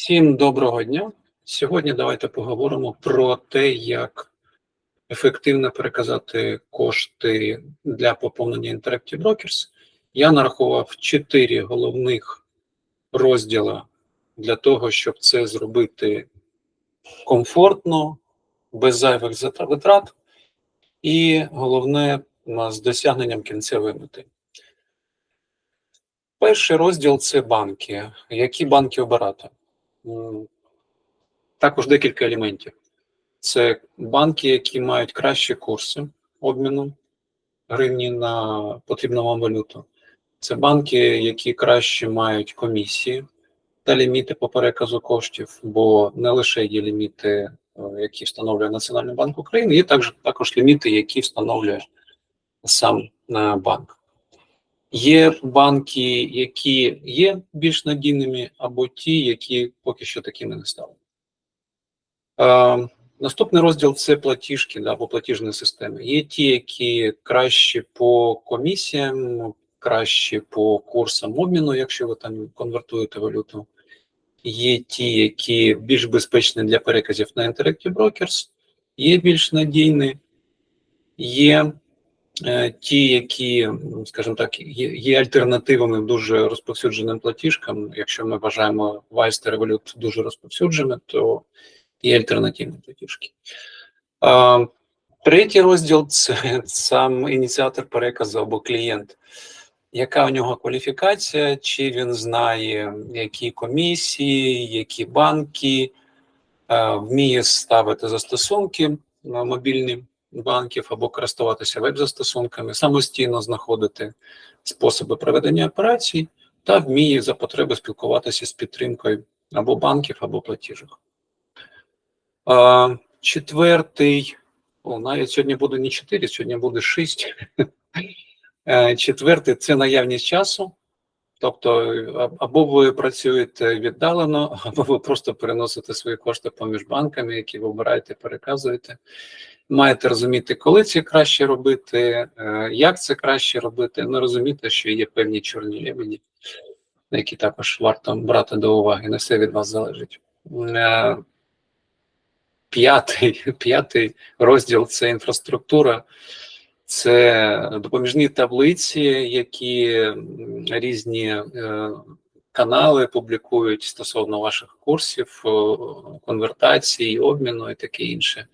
Всім доброго дня. Сьогодні давайте поговоримо про те, як ефективно переказати кошти для поповнення Interactive Brokers. Я нарахував чотири головних розділа для того, щоб це зробити комфортно, без зайвих витрат, і головне з досягненням кінцевої мети. Перший розділ це банки. Які банки обирати? М, Також декілька елементів. Це банки, які мають кращі курси обміну гривні на потрібну вам валюту. Це банки, які краще мають комісії та ліміти по переказу коштів, бо не лише є ліміти, е, які встановлює Національний банк України, є також, також ліміти, які встановлює сам е, банк. Є банки, які є більш надійними, або ті, які поки що такими не стали. Е, наступний розділ це платіжки да, або платіжні системи. Є ті, які кращі по комісіям, кращі по курсам обміну, якщо ви там конвертуєте валюту. Є ті, які більш безпечні для переказів на Interactive Brokers, є більш надійні, є ті, які, м, скажімо так, є, альтернативами дуже розповсюдженим платіжкам. Якщо ми вважаємо та Revolut дуже розповсюдженими, то є альтернативні платіжки. Третій розділ це сам ініціатор переказу або клієнт. Яка у нього кваліфікація? Чи він знає, які комісії, які банки, е, вміє ставити застосунки мобільні банків або користуватися веб-застосунками, самостійно знаходити способи проведення операцій та вміє за потреби спілкуватися з підтримкою або банків, або платіжок. Четвертий, о, навіть сьогодні буде не 4, сьогодні буде 6. Е, Четвертий це наявність часу. Тобто, або ви працюєте віддалено, або ви просто переносите свої кошти поміж банками, які ви обираєте, переказуєте. Маєте розуміти, коли це краще робити, е, як це краще робити. Ну розумієте, що є певні чорні лімені, які також варто брати до уваги. Не все від вас залежить. Е, П'ятий, п'ятий розділ це інфраструктура. Це допоміжні таблиці, які різні е, канали публікують стосовно ваших курсів, конвертації, обміну і таке інше.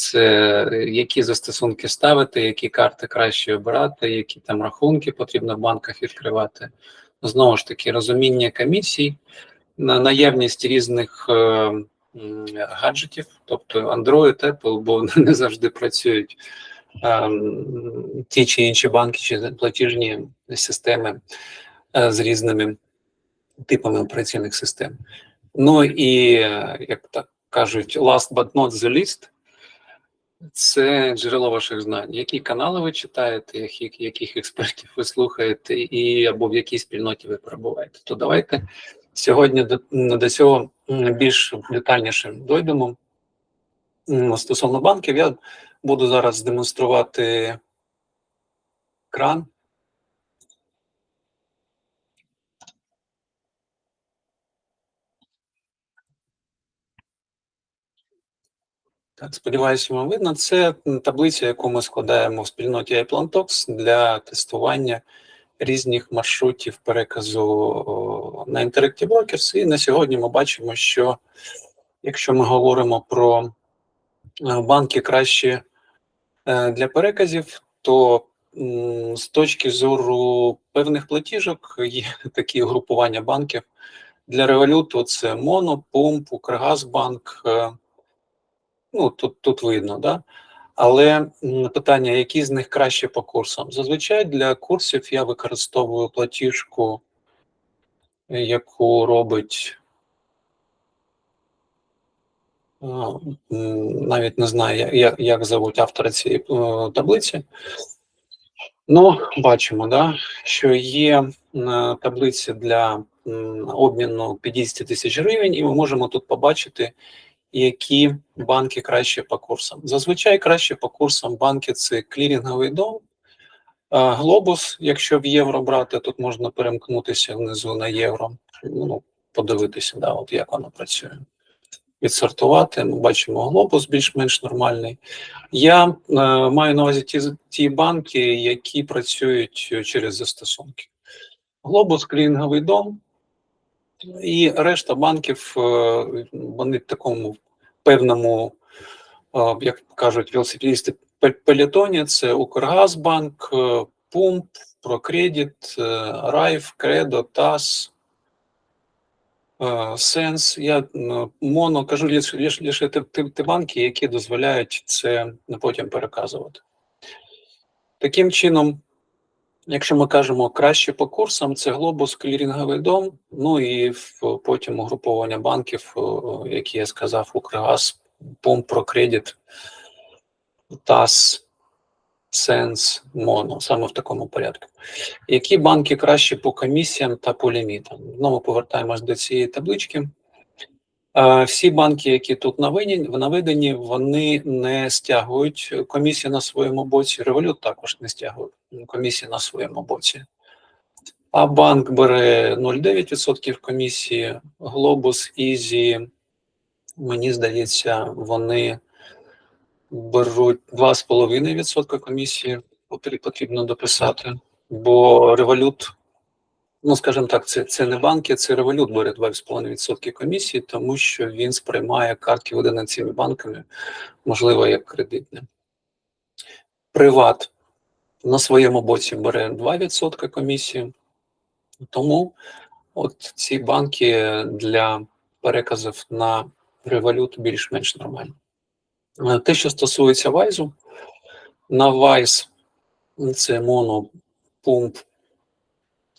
Це які застосунки ставити, які карти краще обирати, які там рахунки потрібно в банках відкривати. Знову ж таки, розуміння комісій, на наявність різних е, гаджетів, тобто Android, Apple, бо не завжди працюють ем, ті чи інші банки чи платіжні системи е, з різними типами операційних систем. Ну і, е, як так кажуть, last but not the least, це джерело ваших знань. Які канали ви читаєте, яких, яких експертів ви слухаєте, і або в якій спільноті ви перебуваєте. То давайте сьогодні до, до цього більш детальніше дойдемо. Стосовно банків, я буду зараз демонструвати екран. Так, сподіваюся, вам видно. Це таблиця, яку ми складаємо в спільноті iPlantox для тестування різних маршрутів переказу на Interactive Brokers. І на сьогодні ми бачимо, що якщо ми говоримо про е, банки краще е, для переказів, то з точки зору певних платіжок є такі групування банків. Для революту це Моно, Пумп, Укргазбанк. Ну, тут, тут видно, да? Але питання, які з них краще по курсам? Зазвичай для курсів я використовую платіжку, е, яку робить. Навіть не знаю, як, як зовуть автора цієї е, таблиці. Ну, бачимо, да, що є таблиці для обміну 50 тисяч гривень, і ми можемо тут побачити, які банки краще по курсам. Зазвичай краще по курсам банки це клірінговий дом, е, глобус, якщо в євро брати, тут можна перемкнутися внизу на євро. Ну, подивитися, да, от як воно працює. Відсортувати, ми бачимо глобус більш-менш нормальний. Я е, маю на увазі ті, ті банки, які працюють через застосунки. Глобус, клінінговий дом і решта банків, е, вони в такому певному, е, як кажуть велосипедисти, пе- пелетоні. Це Укргазбанк, е, Пумп, Прокредит, е, Райф, Кредо, ТАС, Сенс. Я е, моно кажу лише, ті банки, які дозволяють це потім переказувати. Таким чином, якщо ми кажемо краще по курсам, це Глобус, клірінговий дом, ну і потім угруповання банків, які я сказав, Укргаз, Пумп, Прокредит, ТАС, Сенс, Моно, саме в такому порядку. Які банки краще по комісіям та по лімітам? Знову повертаємось до цієї таблички. Е, Всі банки, які тут наведені, вони не стягують комісію на своєму боці. Револют також не стягує комісію на своєму боці. А банк бере 0,9% комісії, Глобус, Ізі, мені здається, вони беруть 2,5% комісії, потрі- потрібно дописати, бо револют, ну скажімо так, це, це не банки, це револют бере 2,5% комісії, тому що він сприймає картки, видані цими банками, можливо, як кредитне. Приват на своєму боці бере 2% комісії, тому от ці банки для переказів на револют більш-менш нормальні. Е, Те, що стосується Вайзу, на Вайз це моно, пумп, і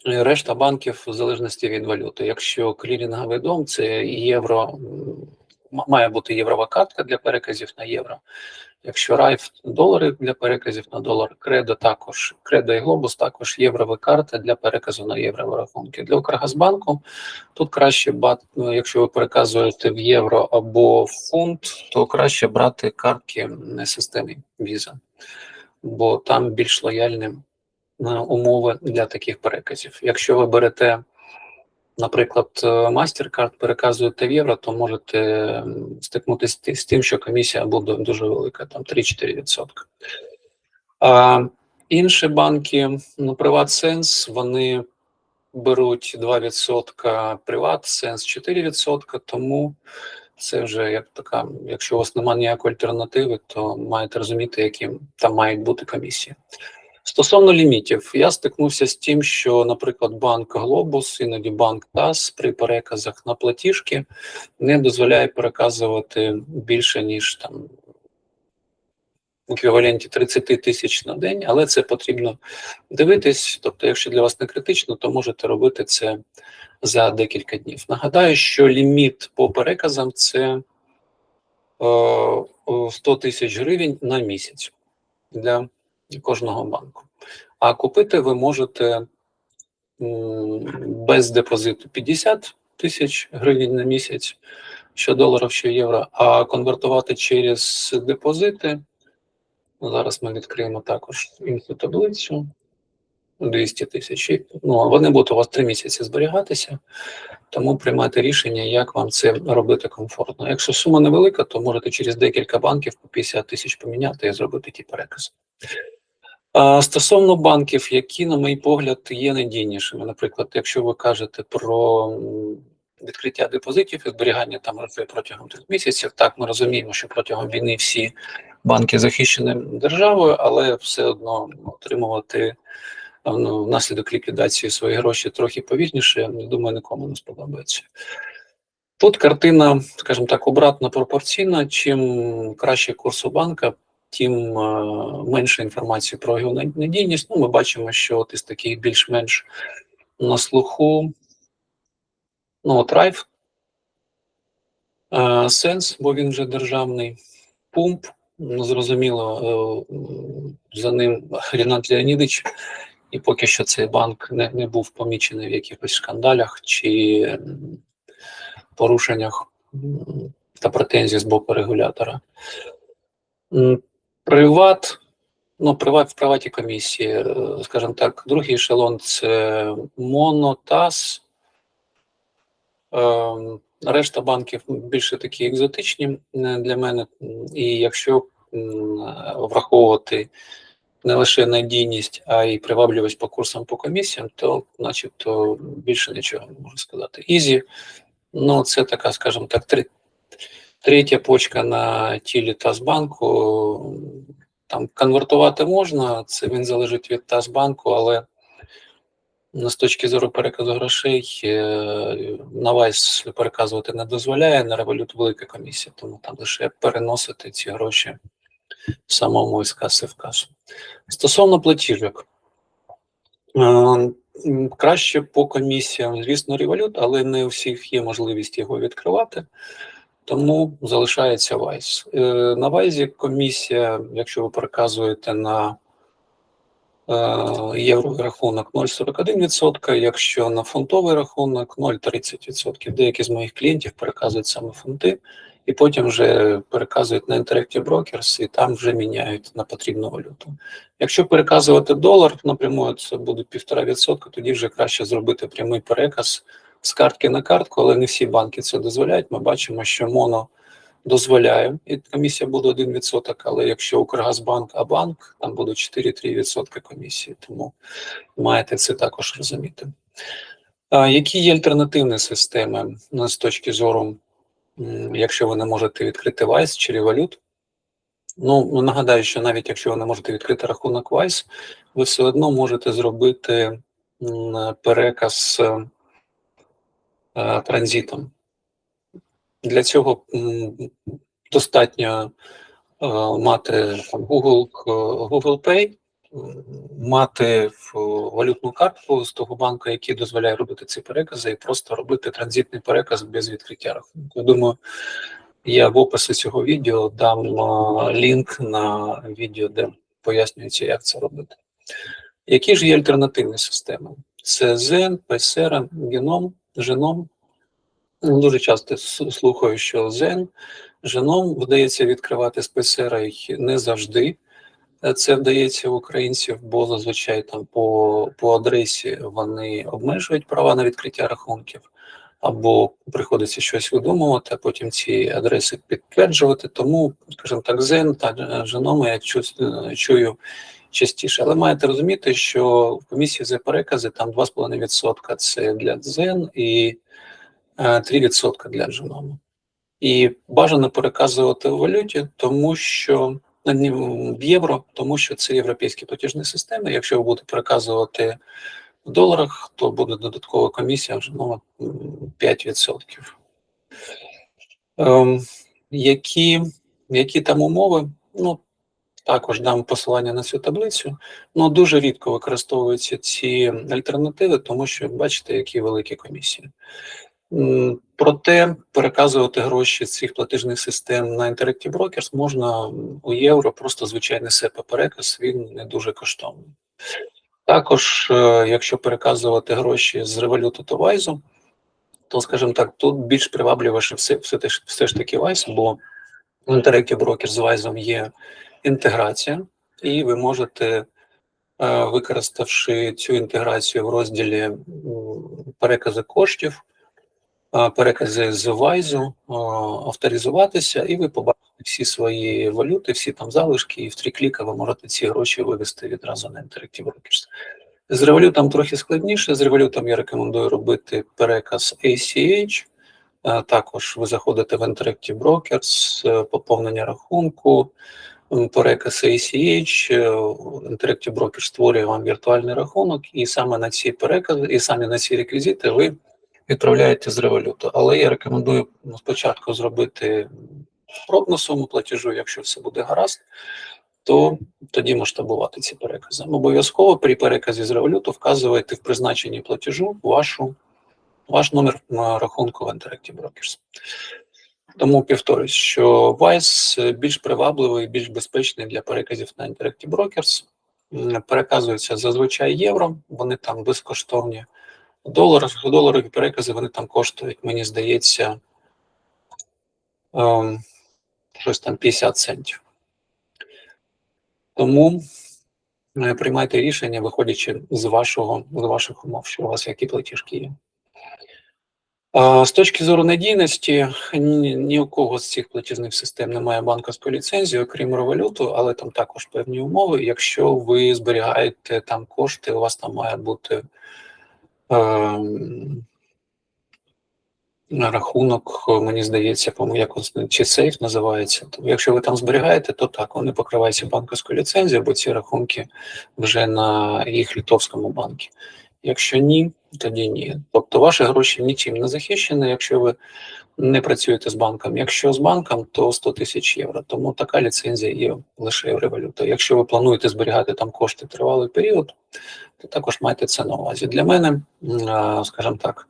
решта банків в залежності від валюти. Якщо клірінговий дом це євро, має бути єврова картка для переказів на євро. Якщо райф долари для переказів на долар, кредо також, кредо і глобус також єврова карта для переказу на єврові рахунки. Для Укргазбанку тут краще бат, ну, якщо ви переказуєте в євро або в фунт, то краще брати картки системи Visa, бо там більш лояльні е, умови для таких переказів. Якщо ви берете, наприклад, е, MasterCard, переказуєте в євро, то можете стикнутися з тим, що комісія буде дуже велика, там 3-4%. А інші банки, ну, PrivatSense, вони беруть 2%, PrivatSense 4%, тому це вже як така, якщо у вас немає ніякої альтернативи, то маєте розуміти, які там мають бути комісії. Стосовно лімітів, я стикнувся з тим, що, наприклад, банк Глобус, іноді банк ТАС при переказах на платіжки не дозволяє переказувати більше, ніж там в еквіваленті 30 тисяч на день, але це потрібно дивитись. Тобто, якщо для вас не критично, то можете робити це за декілька днів. Нагадаю, що ліміт по переказам це е, 100 тисяч гривень на місяць для кожного банку. А купити ви можете без депозиту 50 тисяч гривень на місяць, що доларів, що євро, а конвертувати через депозити. ну, Зараз ми відкриємо також іншу таблицю. 200 тисяч. Ну, вони будуть у вас 3 місяці зберігатися, тому приймайте рішення, як вам це робити комфортно. Якщо сума невелика, то можете через декілька банків по 50 тисяч поміняти і зробити ті перекази. Стосовно банків, які, на мій погляд, є надійнішими. Наприклад, якщо ви кажете про відкриття депозитів і зберігання там протягом трьох місяців, так ми розуміємо, що протягом війни всі банки захищені державою, але все одно отримувати ну, внаслідок ліквідації свої гроші трохи повільніше, я думаю, нікому не сподобається. Тут картина, скажімо так, обратно пропорційна. Чим краще курс у банка, тим е, менше інформації про його над- надійність. Ну, ми бачимо, що от із таких більш-менш на слуху, ну, от Райф, е, Сенс, бо він вже державний, Пумп, ну, зрозуміло, е, за ним Рінат Леонідович, і поки що цей банк не, не був помічений в якихось скандалях чи порушеннях та претензій з боку регулятора. Приват, ну, приват в приваті комісії, е, скажімо так, другий ешелон це Монотас, Ем, Решта банків більше такі екзотичні для мене. І якщо враховувати не лише надійність, а й привабливість по курсам по комісіям, то начебто більше нічого не можу сказати. Ізі, ну це така, скажімо так, три, третя почка на тілі Тазбанку. Там конвертувати можна, це він залежить від Тазбанку, але Ну, з точки зору переказу грошей е, на Вайс переказувати не дозволяє, на револют велика комісія, тому там лише переносити ці гроші самому із каси в касу. Стосовно платіжок, е, краще по комісіям, звісно, револют, але не у всіх є можливість його відкривати. Тому залишається Вайс. Е, На Вайзі комісія, якщо ви переказуєте на е, євровий рахунок 0,41%, якщо на фунтовий рахунок 0,30%. Деякі з моїх клієнтів переказують саме фунти, і потім вже переказують на Interactive Brokers, і там вже міняють на потрібну валюту. Якщо переказувати долар напряму, це буде 1,5%, тоді вже краще зробити прямий переказ з картки на картку, але не всі банки це дозволяють. Ми бачимо, що моно дозволяє, і комісія буде 1%, але якщо Укргазбанк, а банк, там буде 4-3% комісії, тому маєте це також розуміти. А, які є альтернативні системи ну, з точки зору, якщо ви не можете відкрити Вайс чи Revolut? Ну, нагадаю, що навіть якщо ви не можете відкрити рахунок Вайс, ви все одно можете зробити переказ транзитом. Для цього достатньо е, мати Google, е, Google Pay, мати валютну картку з того банку, який дозволяє робити ці перекази, і просто робити транзитний переказ без відкриття рахунку. Я думаю, я в описі цього відео дам е, лінк на відео, де пояснюється, як це робити. Які ж є альтернативні системи? Це Zen, PSR, Genom, Genom. Дуже часто слухаю, що Zen, Genom вдається відкривати з PSR й не завжди. Е, Це вдається українців, бо зазвичай там по, по адресі вони обмежують права на відкриття рахунків, або приходиться щось видумувати, а потім ці адреси підтверджувати. Тому, скажімо так, Zen та Genom я чу- е, чую частіше. Але маєте розуміти, що в комісії за перекази там 2,5% це для Zen і е, 3% для Genom. І бажано переказувати у валюті, тому що в євро, тому що це європейські платіжні системи. Якщо ви будете переказувати в доларах, то буде додаткова комісія вже ну, 5%. Ем, які, які там умови? Ну, також дам посилання на цю таблицю. Ну, дуже рідко використовуються ці альтернативи, тому що бачите, які великі комісії. Проте переказувати гроші з цих платіжних систем на Interactive Brokers можна у євро, просто звичайний SEPA переказ, він не дуже коштовний. Також, е, якщо переказувати гроші з Revolut та Wise, то, скажімо так, тут більш привабливіше все, все, все ж таки Wise, бо в Interactive Brokers з Wise є інтеграція, і ви можете, е, використавши цю інтеграцію в розділі перекази коштів, перекази з Вайзу, авторизуватися, і ви побачите всі свої валюти, всі там залишки, і в три кліка ви можете ці гроші вивести відразу на Interactive Brokers. З револютом трохи складніше. З револютом я рекомендую робити переказ ACH. Також ви заходите в Interactive Brokers, е, поповнення рахунку, переказ ACH, е, Interactive Brokers створює вам віртуальний рахунок, і саме на ці перекази, і саме на ці реквізити ви відправляєте з революту. Але я рекомендую ну, спочатку зробити пробну суму платежу, якщо все буде гаразд, то тоді масштабувати ці перекази. Обов'язково при переказі з революту вказуєте в призначенні платежу вашу, ваш номер рахунку в Interactive Brokers. Тому повторюсь, що Wise більш привабливий, більш безпечний для переказів на Interactive Brokers. Переказуються зазвичай євро, вони там безкоштовні. Долар, доларові перекази вони там коштують, мені здається, ем, щось там 50 центів. Тому е, приймайте рішення, виходячи з вашого з ваших умов, що у вас які платіжки є. З точки зору надійності, ні, ні у кого з цих платіжних систем немає банківської ліцензії, окрім революту, але там також певні умови. Якщо ви зберігаєте там кошти, у вас там має бути ем, рахунок, мені здається, по якось чи сейф називається. То якщо ви там зберігаєте, то так, вони покриваються банківською ліцензією, бо ці рахунки вже на їх літовському банку. Якщо ні, тоді ні. Тобто ваші гроші нічим не захищені, якщо ви не працюєте з банком. Якщо з банком, то 100 тисяч євро. Тому така ліцензія є лише в революта. Якщо ви плануєте зберігати там кошти тривалий період, то також майте це на увазі. Для мене, скажімо так,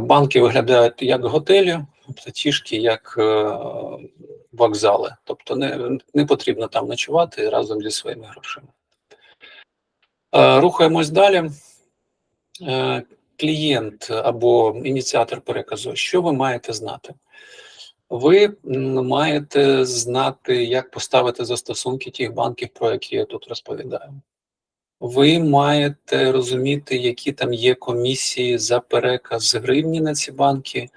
банки виглядають як готелі, платіжки як е, вокзали. Тобто не, не потрібно там ночувати разом зі своїми грошима. Рухаємось далі. Е, клієнт або ініціатор переказу, що ви маєте знати? Ви маєте знати, як поставити застосунки тих банків, про які я тут розповідаю. Ви маєте розуміти, які там є комісії за переказ гривні на ці банки, е,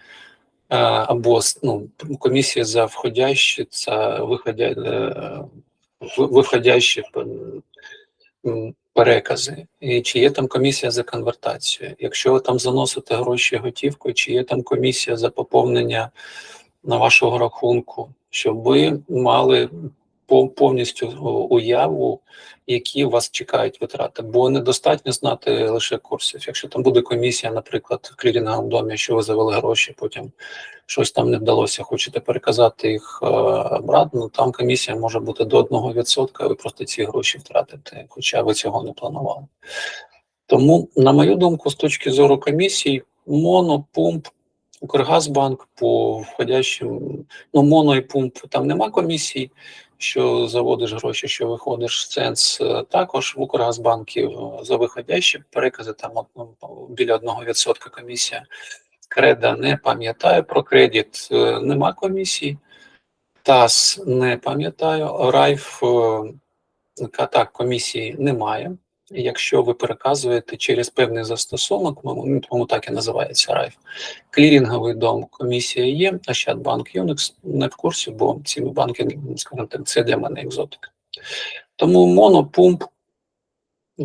або ну, комісії за входящі, за виходя, е, виходящі перекази, і чи є там комісія за конвертацію. Якщо ви там заносите гроші готівкою, чи є там комісія за поповнення на вашого рахунку, щоб ви мали повністю уяву, які у вас чекають витрати, бо недостатньо знати лише курсів. Якщо там буде комісія, наприклад, в клірінговому домі, що ви завели гроші, потім щось там не вдалося, хочете переказати їх е, обратно, ну, там комісія може бути до 1%, ви просто ці гроші втратите, хоча ви цього не планували. Тому, на мою думку, з точки зору комісій, моно, пумп, Укргазбанк по входящим, ну, моно і пумп, там нема комісій що заводиш гроші, що виходиш сенс е, також в Укргазбанків е, за виходящі перекази, там ну, біля 1% комісія. Креда не пам'ятаю про кредит, е, нема комісії. ТАС не пам'ятаю, Райф так, комісії немає. Якщо ви переказуєте через певний застосунок, тому так і називається Райф. Клірінговий дом комісія є, Ощадбанк Юникс не в курсі, бо ці банки, скажімо так, це для мене екзотика. Тому монопумп,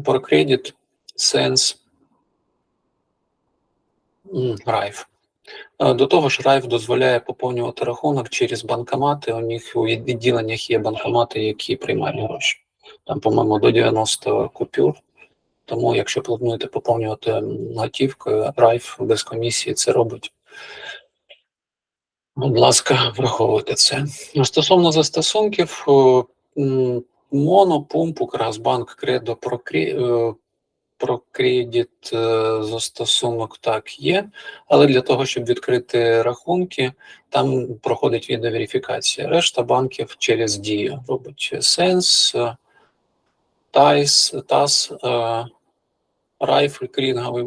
Прокредит, Сенс, Райф. До того ж, Райф дозволяє поповнювати рахунок через банкомати. У них у відділеннях є банкомати, які приймають гроші там, по-моєму, до 90 купюр. Тому, якщо плануєте поповнювати готівкою, райф без комісії це робить. Будь ласка, враховуйте це. Стосовно застосунків, Моно, Пумп, Укргазбанк, Кредо, Прокредит, е, застосунок так є, але для того, щоб відкрити рахунки, там проходить відеоверифікація. Решта банків через дію робить сенс. Тайс, ТАС, е, Райфль, Крінговий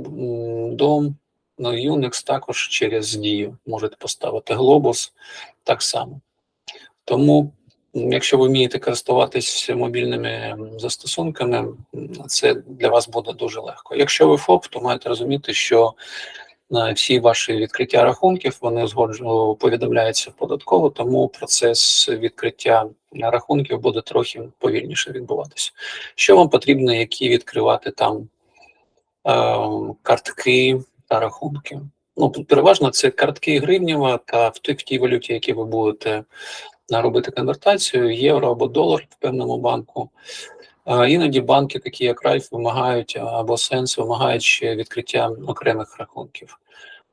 дом, ну, Unix також через дію можете поставити Globus так само. Тому, якщо ви вмієте користуватись мобільними застосунками, це для вас буде дуже легко. Якщо ви ФОП, то маєте розуміти, що всі ваші відкриття рахунків вони згоджено повідомляються податково, тому процес відкриття рахунків буде трохи повільніше відбуватися. Що вам потрібно, які відкривати там е, картки та рахунки? Ну, переважно це картки гривнєва та в тій, в тій валюті, які ви будете робити конвертацію, євро або долар в певному банку. Іноді банки, такі як Райф, вимагають або сенс вимагають ще відкриття окремих рахунків.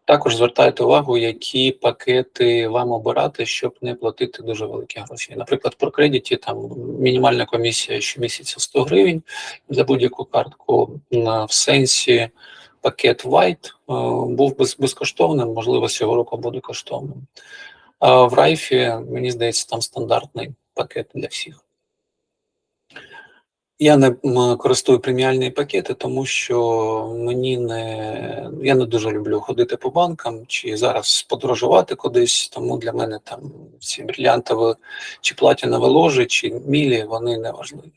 Також звертайте увагу, які пакети вам обирати, щоб не платити дуже великі гроші. Наприклад, про кредиті там мінімальна комісія щомісяця 100 гривень за будь-яку картку. В сенсі пакет White був без, безкоштовним, можливо, цього року буде коштовним. А в Райфі, мені здається, там стандартний пакет для всіх. Я не користую преміальні пакети, тому що мені не я не дуже люблю ходити по банкам чи зараз подорожувати кудись. Тому для мене там ці брилянтові чи платінові ложі, чи мілі вони не важливі.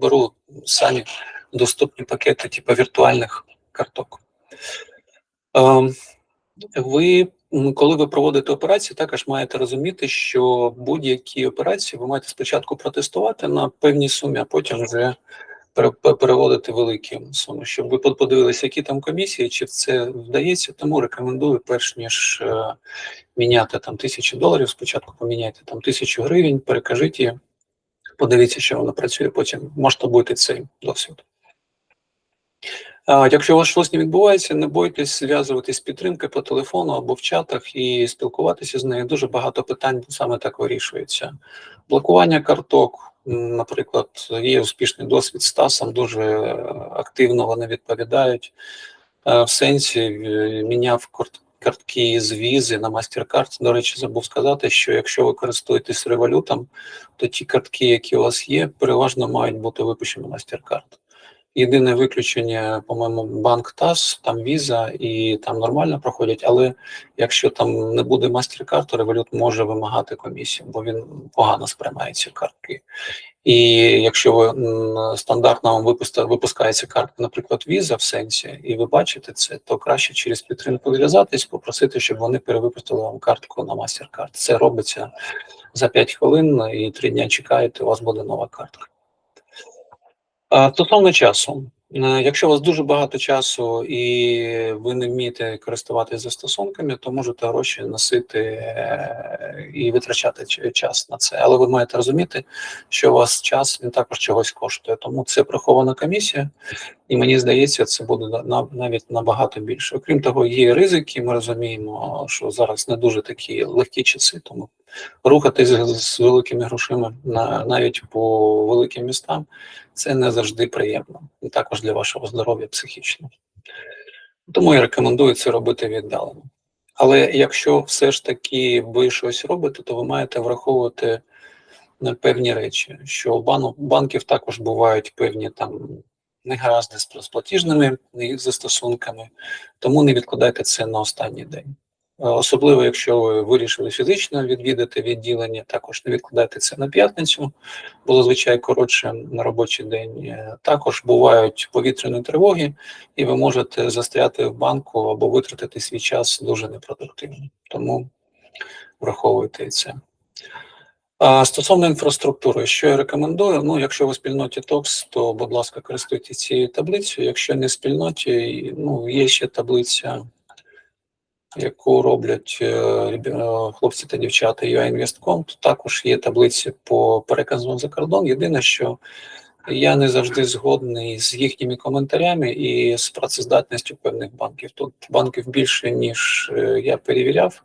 Беру самі доступні пакети, типу віртуальних карток. Ем, Ви, коли ви проводите операції, також маєте розуміти, що будь-які операції ви маєте спочатку протестувати на певній сумі, а потім вже переводити великі суми, щоб ви подивилися, які там комісії, чи це вдається. Тому рекомендую, перш ніж е, міняти там тисячу доларів, спочатку поміняйте там тисячу гривень, перекажіть її, подивіться, що воно працює, потім масштабуйте цей досвід. Якщо у вас щось не відбувається, не бойтесь зв'язуватись з підтримкою по телефону або в чатах і спілкуватися з нею. Дуже багато питань саме так вирішується. Блокування карток, наприклад, є успішний досвід з ТАСом, дуже е, активно вони відповідають. Е, В сенсі е, міняв картки з візи на MasterCard. До речі, забув сказати, що якщо ви користуєтесь револютом, то ті картки, які у вас є, переважно мають бути випущені MasterCard. Єдине виключення, по-моєму, банк ТАС, там віза і там нормально проходять, але якщо там не буде MasterCard, то Revolut може вимагати комісію, бо він погано сприймає ці картки. І якщо ви стандартно вам випуска- випускається картка, наприклад, віза в сенсі, і ви бачите це, то краще через підтримку зв'язатись, попросити, щоб вони перевипустили вам картку на MasterCard. Це робиться за 5 хвилин і 3 дня чекаєте, у вас буде нова картка. Стосовно часу, Е, якщо у вас дуже багато часу і ви не вмієте користуватися застосунками, то можете гроші носити е, і витрачати час на це. Але ви маєте розуміти, що у вас час він також чогось коштує. Тому це прихована комісія, і мені здається, це буде на- на- навіть набагато більше. Окрім того, є ризики. Ми розуміємо, що зараз не дуже такі легкі часи, тому рухатись з, великими грошима на навіть по великим містам це не завжди приємно, і також для вашого здоров'я психічно. Тому я рекомендую це робити віддалено. Але якщо все ж таки ви щось робите, то ви маєте враховувати певні речі, що у банків також бувають певні там негаразди з з платіжними застосунками, тому не відкладайте це на останній день. Е, Особливо, якщо ви вирішили фізично відвідати відділення, також не відкладайте це на п'ятницю, бо зазвичай коротше на робочий день. Е, Також бувають повітряні тривоги, і ви можете застряти в банку або витратити свій час дуже непродуктивно. Тому враховуйте це. Стосовно інфраструктури, що я рекомендую? Ну, якщо ви в спільноті TOX, то, будь ласка, користуйтесь цією таблицею. Якщо не в спільноті, ну, є ще таблиця, яку роблять е, е, хлопці та дівчата UIInvest.com, то також є таблиці по переказу за кордон. Єдине, що я не завжди згодний з їхніми коментарями і з працездатністю певних банків. Тут банків більше, ніж е, я перевіряв,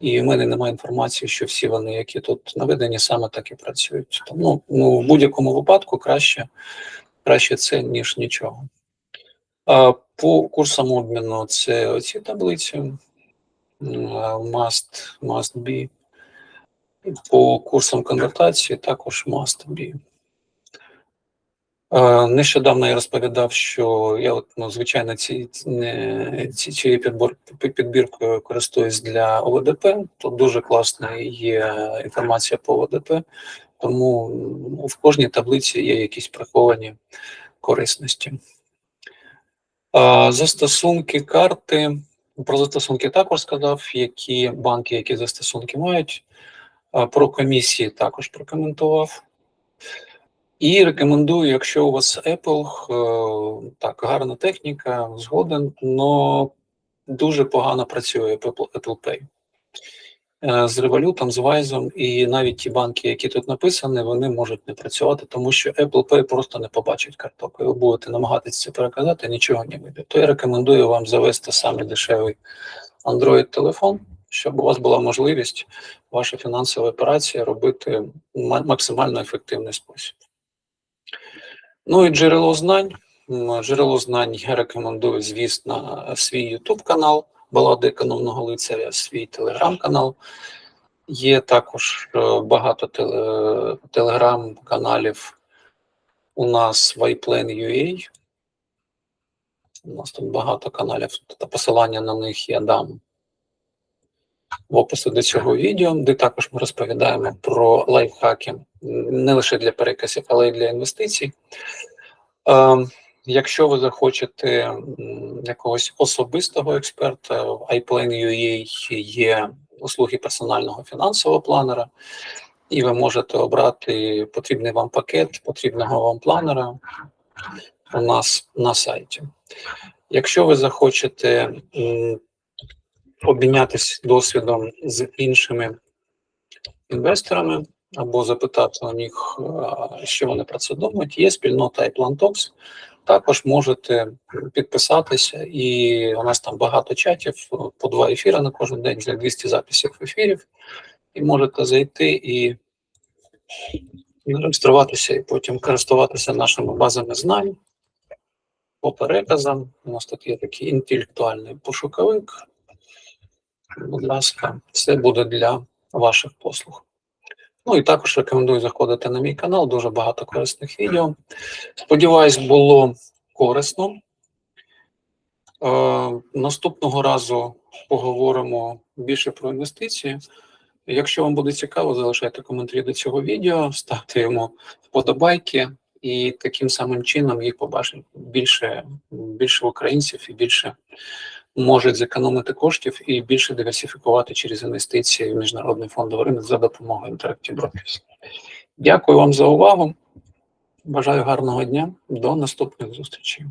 і в мене немає інформації, що всі вони, які тут наведені, саме так і працюють. Тому ну, в будь-якому випадку краще, краще це, ніж нічого. По курсам обміну це оці таблиці. Must, must be. По курсам конвертації також must be. Нещодавно я розповідав, що я, от, ну, звичайно, ці, ці, цією підбор, підбіркою користуюсь для ОВДП. Тут дуже класна є інформація по ОВДП, тому ну, в кожній таблиці є якісь приховані корисності. Застосунки карти. Про застосунки також сказав, які банки, які застосунки мають. Про комісії також прокоментував. І рекомендую, якщо у вас Apple, е, так, гарна техніка, згоден, але дуже погано працює Apple Pay. Е, З Revolut, з Wise, і навіть ті банки, які тут написані, вони можуть не працювати, тому що Apple Pay просто не побачить карток. Ви будете намагатися це переказати, нічого не вийде. То я рекомендую вам завести саме дешевий Android-телефон, щоб у вас була можливість ваші фінансові операції робити ма- максимально ефективний спосіб. Ну і джерело знань. Джерело знань я рекомендую, звісно, свій YouTube канал Балади економного лицаря, свій телеграм-канал. Є також е, багато теле- телеграм-каналів. У нас YPlan.ua. У нас тут багато каналів, та посилання на них я дам в описі до цього відео, де також ми розповідаємо про лайфхаки не лише для переказів, але й для інвестицій. Е, Якщо ви захочете якогось особистого експерта. В iPlan.ua є услуги персонального фінансового планера, і ви можете обрати потрібний вам пакет, потрібного вам планера у нас на сайті. Якщо ви захочете обмінятися досвідом з іншими інвесторами або запитати у них, що вони про це думають, є спільнота iPlanTalks. Також можете підписатися, і у нас там багато чатів, по два ефіри на кожен день, вже 200 записів ефірів, і можете зайти і реєструватися, і потім користуватися нашими базами знань по переказам. У нас тут є такий інтелектуальний пошуковик. Будь ласка, це буде для ваших послуг. Ну і також рекомендую заходити на мій канал, дуже багато корисних відео. Сподіваюсь, було корисно. Е, наступного разу поговоримо більше про інвестиції. Якщо вам буде цікаво, залишайте коментарі до цього відео, ставте йому вподобайки, і таким самим чином їх побачить більше, більше українців і більше можуть зекономити коштів і більше диверсифікувати через інвестиції в міжнародний фондовий ринок за допомогою Interactive Brokers. Дякую вам за увагу. Бажаю гарного дня. До наступних зустрічей.